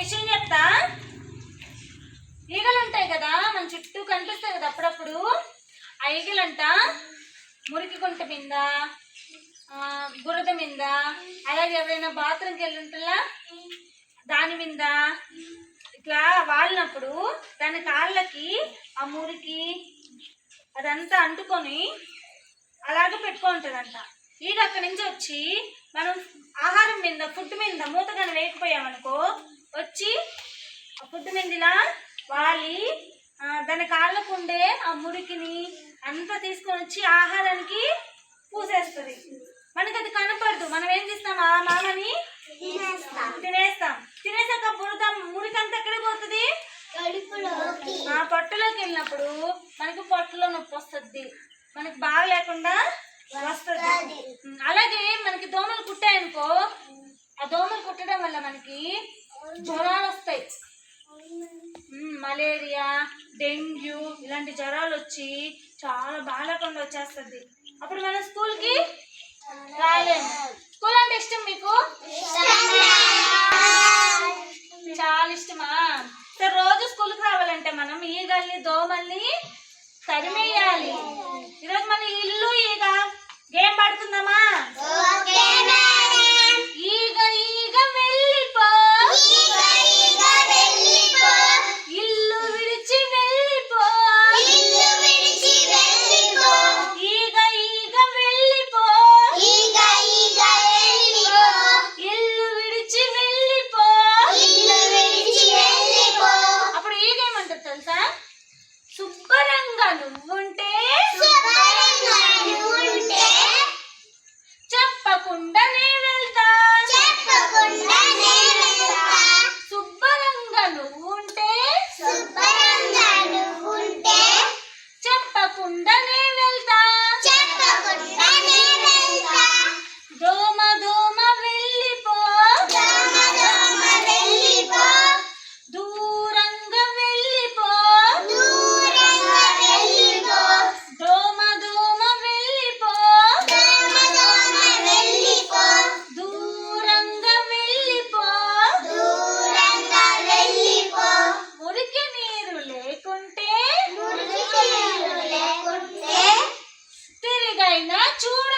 విషయం చెప్తా? ఈగలు ఉంటాయి కదా మన చుట్టూ కనిపిస్తాయి కదా అప్పుడప్పుడు. ఆ ఈగలంట? మురికి గుంట మీద బురద మీద అలాగే ఎవరైనా బాత్రూమ్కి వెళ్ళి దాని మీద. ఇట్లా వాలినప్పుడు దాని కాళ్ళకి ఆ మురికి అదంతా అంటుకొని అలాగే పెట్టుకుంటుందంట ఈగ అక్కడి నుంచి వచ్చి మనం ఆహారం మీద ఫుడ్ మీద మూతగానే వేయకపోయామనుకో వచ్చి ఇలా వాలి దాని కాళ్ళకు ఉండే ఆ మురికిని అంతా తీసుకొని వచ్చి ఆహారానికి పూసేస్తుంది. మనకి అది కనపడదు. మనం ఏం చేస్తాం? ఆ మామని తినేస్తాం. తినేసాక బురద మురికంతా ఎక్కడికి పోతుంది? ఆ పొట్టలోకి వెళ్ళినప్పుడు మనకి పొట్టలో నొప్పి వస్తుంది. మనకి బాగా లేకుండా వస్తుంది. అలాగే మనకి దోమలు కుట్టాయనుకో ఆ దోమలు కుట్టడం వల్ల మనకి జ్వరాలు వస్తాయి. మలేరియా డెంగ్యూ ఇలాంటి జ్వరాలు వచ్చి చాలా బాగాలేకుండా వచ్చేస్తుంది. అప్పుడు మనం స్కూల్కి రాలేము స్కూల్ అంటే ఇష్టం మీకు? చాలా ఇష్టమా? సరే రోజు స్కూల్కి రావాలంటే మనం ఈగల్ని దోమల్ని తరిమేయాలి. ఈరోజు మన ఇల్లు ఈగ తెలుసా? శుభ్రంగా నువ్వుంటే చెప్పకుండా నే వెళ్తా. నువ్వుంటే చెప్పకుండా চুল